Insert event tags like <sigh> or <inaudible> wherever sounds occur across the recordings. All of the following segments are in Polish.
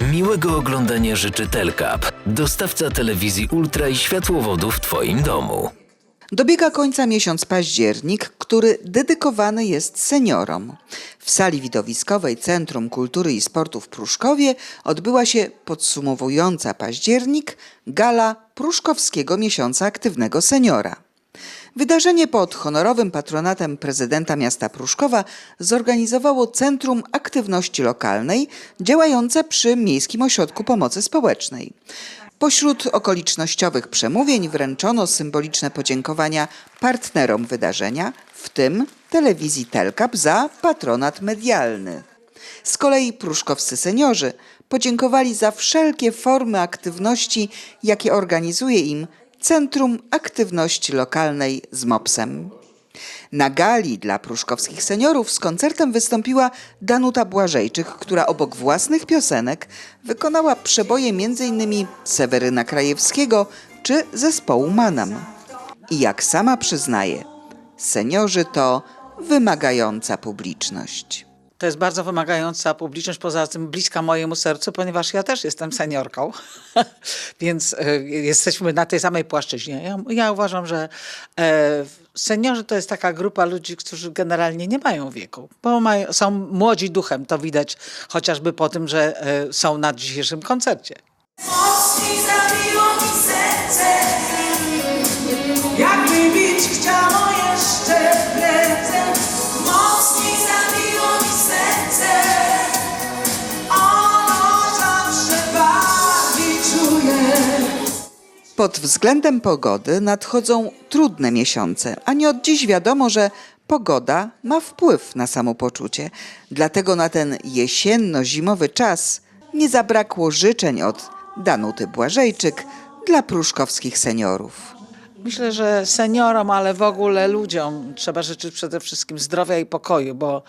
Miłego oglądania życzy Telkap, dostawca telewizji Ultra i światłowodów w Twoim domu. Dobiega końca miesiąc październik, który dedykowany jest seniorom. W sali widowiskowej Centrum Kultury i Sportu w Pruszkowie odbyła się podsumowująca październik gala Pruszkowskiego Miesiąca Aktywnego Seniora. Wydarzenie pod honorowym patronatem prezydenta miasta Pruszkowa zorganizowało Centrum Aktywności Lokalnej działające przy Miejskim Ośrodku Pomocy Społecznej. Pośród okolicznościowych przemówień wręczono symboliczne podziękowania partnerom wydarzenia, w tym telewizji Telkap za patronat medialny. Z kolei pruszkowscy seniorzy podziękowali za wszelkie formy aktywności, jakie organizuje im Centrum Aktywności Lokalnej z MOPSem. Na gali dla pruszkowskich seniorów z koncertem wystąpiła Danuta Błażejczyk, która obok własnych piosenek wykonała przeboje m.in. Seweryna Krajewskiego czy zespołu Manam. I jak sama przyznaje, seniorzy to wymagająca publiczność. To jest bardzo wymagająca publiczność, poza tym bliska mojemu sercu, ponieważ ja też jestem seniorką, <laughs> więc e, jesteśmy na tej samej płaszczyźnie. Ja, ja uważam, że e, seniorzy to jest taka grupa ludzi, którzy generalnie nie mają wieku, bo mają, są młodzi duchem, to widać chociażby po tym, że e, są na dzisiejszym koncercie. Mocniej zabiło mi serce Jakby bić chciało Pod względem pogody nadchodzą trudne miesiące, a nie od dziś wiadomo, że pogoda ma wpływ na samopoczucie. Dlatego na ten jesienno-zimowy czas nie zabrakło życzeń od Danuty Błażejczyk dla pruszkowskich seniorów. Myślę, że seniorom, ale w ogóle ludziom trzeba życzyć przede wszystkim zdrowia i pokoju, bo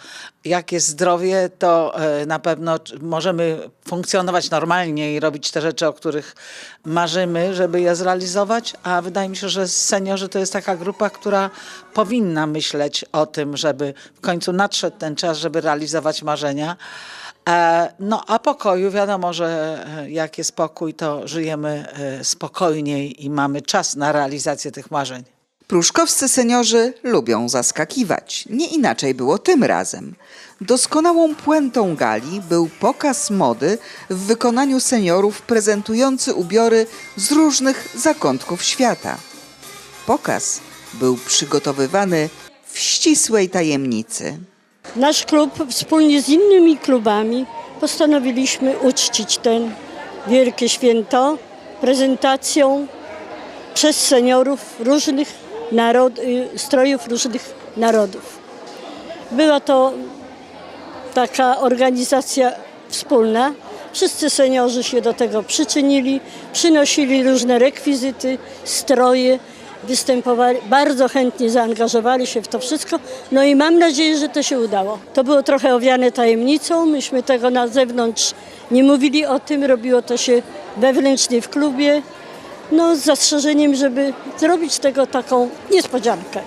jak jest zdrowie, to e, na pewno możemy funkcjonować normalnie i robić te rzeczy, o których marzymy, żeby je zrealizować, a wydaje mi się, że seniorzy to jest taka grupa, która powinna myśleć o tym, żeby w końcu nadszedł ten czas, żeby realizować marzenia. E, No a pokoju, wiadomo, że e, jak jest pokój, to żyjemy e, spokojniej i mamy czas na realizację tych marzeń. Pruszkowscy seniorzy lubią zaskakiwać. Nie inaczej było tym razem. Doskonałą puentą gali był pokaz mody w wykonaniu seniorów prezentujący ubiory z różnych zakątków świata. Pokaz był przygotowywany w ścisłej tajemnicy. Nasz klub wspólnie z innymi klubami postanowiliśmy uczcić ten wielkie święto prezentacją przez seniorów różnych narod, y, strojów różnych narodów. Była to taka organizacja wspólna. Wszyscy seniorzy się do tego przyczynili, przynosili różne rekwizyty, stroje, występowali, bardzo chętnie zaangażowali się w to wszystko. No i mam nadzieję, że to się udało. To było trochę owiane tajemnicą, myśmy tego na zewnątrz nie mówili o tym, robiło to się wewnętrznie w klubie, no z zastrzeżeniem, żeby zrobić tego taką niespodziankę.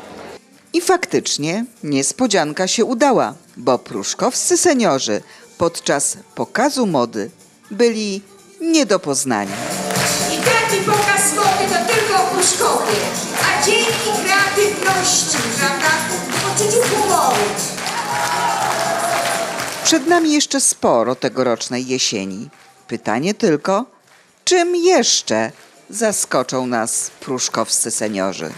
I faktycznie niespodzianka się udała, bo pruszkowscy seniorzy podczas pokazu mody byli nie do poznania. I taki pokaz A dzięki kreatywności, prawda, poczuciu humoru. Przed nami jeszcze sporo tegorocznej jesieni. Pytanie tylko, czym jeszcze zaskoczą nas pruszkowscy seniorzy?